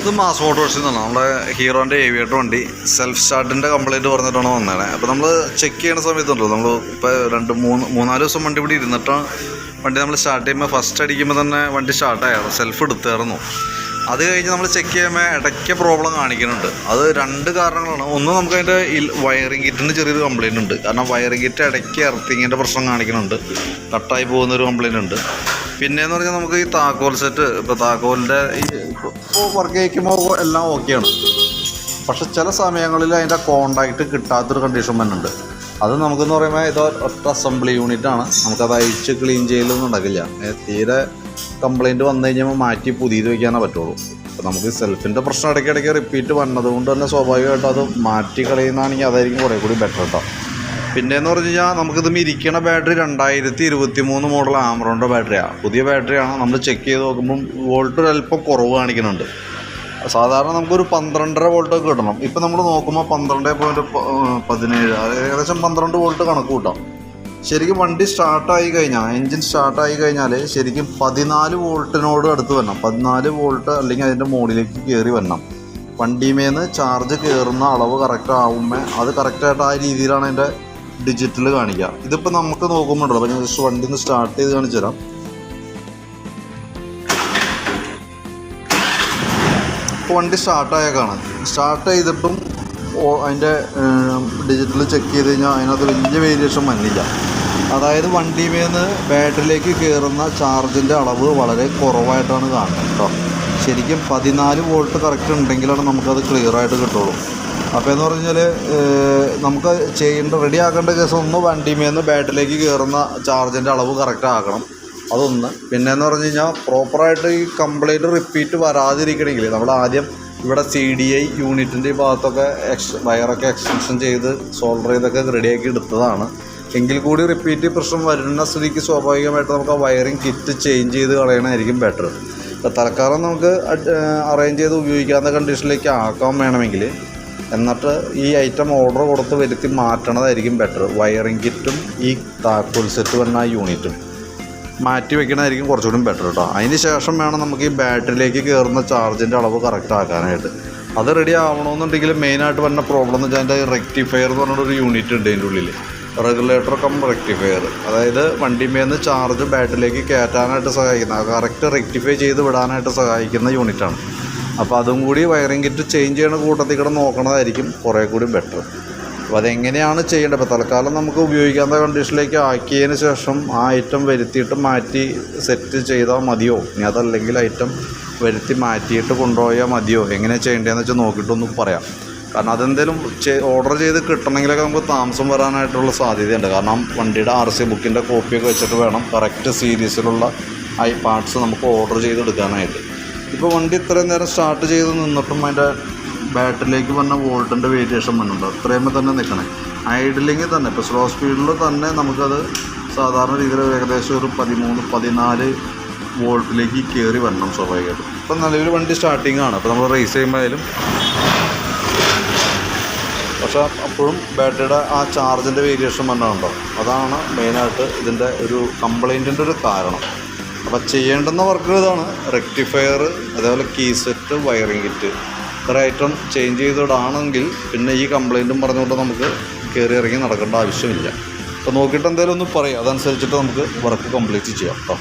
ഇത് മാസ് മോട്ടോഴ്സിൽ നിന്നാണ് നമ്മുടെ ഹീറോന്റെ ഏവിയേറ്റർ വണ്ടി സെൽഫ് സ്റ്റാർട്ടിന്റെ കംപ്ലൈന്റ് പറഞ്ഞിട്ടാണ് വന്നത് അപ്പോൾ നമ്മൾ ചെക്ക് ചെയ്യുന്ന സമയത്തുണ്ടല്ലോ നമ്മൾ ഇപ്പോൾ രണ്ട് മൂന്ന് മൂന്നാൽ ദിവസം വണ്ടി ഇവിടെ ഇരുന്നിട്ടാണ് വണ്ടി നമ്മൾ സ്റ്റാർട്ട് ചെയ്യുമ്പോൾ ഫസ്റ്റ് അടിക്കുമ്പോൾ തന്നെ വണ്ടി സ്റ്റാർട്ടായിരുന്നു സെൽഫ് എടുത്തായിരുന്നു. അത് കഴിഞ്ഞ് നമ്മൾ ചെക്ക് ചെയ്യുമ്പോൾ ഇടയ്ക്ക് പ്രോബ്ലം കാണിക്കുന്നുണ്ട്. അത് രണ്ട് കാരണങ്ങളാണ്. ഒന്ന് നമുക്ക് അതിന്റെ വയറിംഗ് കിറ്റിന് ചെറിയൊരു കംപ്ലൈന്റ് ഉണ്ട്. കാരണം വയറിംഗ് കിറ്റ് ഇടയ്ക്ക് എർത്തിങ്ങിന്റെ പ്രശ്നം കാണിക്കുന്നുണ്ട്. കട്ടായി പോകുന്നൊരു കംപ്ലൈന്റ് ഉണ്ട്. പിന്നെയെന്ന് പറഞ്ഞാൽ നമുക്ക് ഈ താക്കോൽ സെറ്റ് ഇപ്പോൾ താക്കോലിന്റെ ഈ ഇപ്പോൾ വർക്ക് ചെയ്യിക്കുമ്പോൾ എല്ലാം ഓക്കെയാണ് പക്ഷെ ചില സമയങ്ങളിൽ അതിന്റെ കോണ്ടാക്റ്റ് കിട്ടാത്തൊരു കണ്ടീഷൻ തന്നെ ഉണ്ട്. അത് നമുക്കെന്ന് പറയുമ്പോൾ ഇത് ഒറ്റ അസംബ്ലി യൂണിറ്റ് ആണ്. നമുക്കത് അഴിച്ച് ക്ലീൻ ചെയ്യലൊന്നും ഉണ്ടാക്കില്ല. തീരെ കംപ്ലൈന്റ് വന്നു കഴിഞ്ഞാൽ മാറ്റി പുതിയത് വയ്ക്കാനേ പറ്റുള്ളൂ. അപ്പോൾ നമുക്ക് സെൽഫിന്റെ പ്രശ്നം ഇടയ്ക്കിടയ്ക്ക് റിപ്പീറ്റ് വന്നതുകൊണ്ട് തന്നെ സ്വാഭാവികമായിട്ടും അത് മാറ്റി കളയുന്നതാണെങ്കിൽ അതായിരിക്കും കുറേ കൂടി ബെറ്റർ കേട്ടോ പിന്നെയെന്ന് പറഞ്ഞു കഴിഞ്ഞാൽ നമുക്കിത് ഇരിക്കണ ബാറ്ററി രണ്ടായിരത്തി ഇരുപത്തി മൂന്ന് മോഡൽ ആമറോണിന്റെ ബാറ്ററിയാണ് പുതിയ ബാറ്ററിയാണ് നമ്മൾ ചെക്ക് ചെയ്ത് നോക്കുമ്പം വോൾട്ട് അല്പം കുറവ് കാണിക്കുന്നുണ്ട്. സാധാരണ നമുക്കൊരു പന്ത്രണ്ടര വോൾട്ടൊക്കെ കിട്ടണം. ഇപ്പം നമ്മൾ നോക്കുമ്പോൾ പന്ത്രണ്ട് പോയിന്റ് പതിനേഴ്. ഏകദേശം പന്ത്രണ്ട് വോൾട്ട് കണക്ക് കൂട്ടാം. ശരിക്കും വണ്ടി സ്റ്റാർട്ടായി കഴിഞ്ഞാൽ എൻജിൻ സ്റ്റാർട്ടായി കഴിഞ്ഞാൽ ശരിക്കും പതിനാല് വോൾട്ടിനോട് അടുത്ത് വരണം. പതിനാല് വോൾട്ട് അല്ലെങ്കിൽ അതിന്റെ മുകളിലേക്ക് കയറി വരണം. വണ്ടിമേന്ന് ചാർജ് കയറുന്ന അളവ് കറക്റ്റ് ആവുമ്പോൾ അത് കറക്റ്റായിട്ട് ആ രീതിയിലാണ് അതിന്റെ ഡിജിറ്റൽ കാണിക്കുക ഇതിപ്പോൾ നമുക്ക് നോക്കുമ്പോഴല്ലോ അപ്പോൾ ഞാൻ ജസ്റ്റ് വണ്ടി ഒന്ന് സ്റ്റാർട്ട് ചെയ്ത് കാണിച്ചു തരാം. ഇപ്പോൾ വണ്ടി കാണാം. സ്റ്റാർട്ട് ചെയ്തിട്ടും അതിന്റെ ഡിജിറ്റൽ ചെക്ക് ചെയ്ത് കഴിഞ്ഞാൽ അതിനകത്ത് വലിയ വേരിയേഷൻ വന്നില്ല. അതായത് വണ്ടിമേന്ന് ബാറ്ററിയിലേക്ക് കയറുന്ന ചാർജിന്റെ അളവ് വളരെ കുറവായിട്ടാണ് കാണുന്നത് കേട്ടോ ശരിക്കും പതിനാല് വോൾട്ട് കറക്റ്റ് ഉണ്ടെങ്കിലാണ് നമുക്കത് ക്ലിയർ ആയിട്ട് കിട്ടുള്ളൂ. അപ്പോൾ എന്ന് പറഞ്ഞാൽ നമുക്ക് ചെയ്യേണ്ട റെഡി ആക്കേണ്ട കേസ് ഒന്ന് വണ്ടിമേന്ന് ബാറ്ററിയിലേക്ക് കയറുന്ന ചാർജിന്റെ അളവ് കറക്റ്റ് ആക്കണം അതൊന്ന്. പിന്നെ എന്ന് പറഞ്ഞു കഴിഞ്ഞാൽ പ്രോപ്പറായിട്ട് ഈ കംപ്ലൈന്റ് റിപ്പീറ്റ് വരാതിരിക്കണമെങ്കിൽ നമ്മൾ ആദ്യം ഇവിടെ സി ഡി ഐ യൂണിറ്റിന്റെ ഈ ഭാഗത്തൊക്കെ എക്സ് വയറൊക്കെ എക്സ്റ്റൻഷൻ ചെയ്ത് സോൾഡർ ചെയ്തൊക്കെ റെഡിയാക്കി എടുത്തതാണ്. എങ്കിൽ കൂടി റിപ്പീറ്റ് പ്രശ്നം വരുന്ന സ്ഥിതിക്ക് സ്വാഭാവികമായിട്ട് നമുക്ക് ആ വയറിങ് കിറ്റ് ചേഞ്ച് ചെയ്ത് കളയണമായിരിക്കും ബെറ്റർ തൽക്കാലം നമുക്ക് അറേഞ്ച് ചെയ്ത് ഉപയോഗിക്കാവുന്ന കണ്ടീഷനിലേക്ക് ആക്കാൻ വേണമെങ്കിൽ എന്നിട്ട് ഈ ഐറ്റം ഓർഡർ കൊടുത്ത് വരുത്തി മാറ്റണതായിരിക്കും ബെറ്റർ വയറിംഗ് കിറ്റും ഈ താക്കോൽ സെറ്റ് വന്ന യൂണിറ്റും മാറ്റി വയ്ക്കണതായിരിക്കും കുറച്ചുകൂടി ബെറ്റർ കേട്ടോ അതിന് ശേഷം വേണം നമുക്ക് ഈ ബാറ്ററിയിലേക്ക് കയറുന്ന ചാർജിന്റെ അളവ് കറക്റ്റ് ആക്കാനായിട്ട്. അത് റെഡി ആവണമെന്നുണ്ടെങ്കിൽ മെയിനായിട്ട് വരുന്ന പ്രോബ്ലം എന്ന് വെച്ചാൽ അതിന്റെ റെക്ടിഫയർ എന്ന് പറഞ്ഞൊരു യൂണിറ്റ് ഉണ്ട് അതിന്റെ ഉള്ളിൽ റെഗുലേറ്റർ കം റെക്ടിഫയർ അതായത് വണ്ടിമേന്ന് ചാർജ് ബാറ്ററിയിലേക്ക് കയറ്റാനായിട്ട് സഹായിക്കുന്ന കറക്റ്റ് റെക്ടിഫൈ ചെയ്ത് വിടാനായിട്ട് സഹായിക്കുന്ന യൂണിറ്റാണ് അപ്പോൾ അതും കൂടി വയറിംഗ് കിറ്റ് ചേഞ്ച് ചെയ്യണ കൂട്ടത്തിൽ കൂടെ നോക്കണതായിരിക്കും കുറേ കൂടി ബെറ്റർ അപ്പോൾ അതെങ്ങനെയാണ് ചെയ്യേണ്ടത്? ഇപ്പോൾ തൽക്കാലം നമുക്ക് ഉപയോഗിക്കാവുന്ന കണ്ടീഷനിലേക്ക് ആക്കിയതിന് ശേഷം ആ ഐറ്റം വരുത്തിയിട്ട് മാറ്റി സെറ്റ് ചെയ്താൽ മതിയോ? ഇനി അതല്ലെങ്കിൽ ഐറ്റം വരുത്തി മാറ്റിയിട്ട് കൊണ്ടുപോയാൽ മതിയോ? എങ്ങനെ ചെയ്യേണ്ടതെന്ന് വെച്ചാൽ നോക്കിയിട്ടൊന്ന് പറയാം. കാരണം അതെന്തേലും ഓർഡർ ചെയ്ത് കിട്ടണമെങ്കിലൊക്കെ നമുക്ക് താമസം വരാനായിട്ടുള്ള സാധ്യതയുണ്ട്. കാരണം വണ്ടിയുടെ ആർ സി ബുക്കിന്റെ കോപ്പിയൊക്കെ വെച്ചിട്ട് വേണം കറക്റ്റ് സീരീസിലുള്ള ഐ പാർട്സ് നമുക്ക് ഓർഡർ ചെയ്തെടുക്കാനായിട്ട്. ഇപ്പോൾ വണ്ടി ഇത്രയും നേരം സ്റ്റാർട്ട് ചെയ്ത് നിന്നിട്ടും അതിന്റെ ബാറ്ററിയിലേക്ക് വന്ന വോൾട്ടിന്റെ വേരിയേഷൻ വന്നിട്ടുണ്ട്. അത്രയുമ്പോൾ തന്നെ നിൽക്കണേ ഐഡിലിങ്ങിൽ തന്നെ. ഇപ്പോൾ സ്ലോ സ്പീഡിൽ തന്നെ നമുക്കത് സാധാരണ രീതിയിൽ ഏകദേശം ഒരു പതിമൂന്ന് പതിനാല് വോൾട്ടിലേക്ക് കയറി വരണം സ്വാഭാവികമായിട്ടും. ഇപ്പം നിലവിൽ വണ്ടി സ്റ്റാർട്ടിംഗ് ആണ്. അപ്പോൾ നമ്മൾ റേസ് ചെയ്യുമ്പോഴായാലും പക്ഷേ അപ്പോഴും ബാറ്ററിയുടെ ആ ചാർജിന്റെ വേരിയേഷൻ വന്നിട്ടുണ്ടോ? അതാണ് മെയിനായിട്ട് ഇതിന്റെ ഒരു കംപ്ലൈന്റിന്റെ ഒരു കാരണം. അപ്പോൾ ചെയ്യേണ്ടുന്ന വർക്ക് ഇതാണ്. റെക്ടിഫയർ അതേപോലെ കീ സെറ്റ് വയറിംഗ് കിറ്റ് ഇത്ര ഐറ്റം ചേഞ്ച് ചെയ്തിടാണെങ്കിൽ പിന്നെ ഈ കംപ്ലൈന്റും പറഞ്ഞുകൊണ്ട് നമുക്ക് കയറി ഇറങ്ങി നടക്കേണ്ട ആവശ്യമില്ല. അപ്പോൾ നോക്കിയിട്ട് എന്തെങ്കിലും ഒന്ന് പറയാം. അതനുസരിച്ചിട്ട് നമുക്ക് വർക്ക് കംപ്ലീറ്റ് ചെയ്യാം കേട്ടോ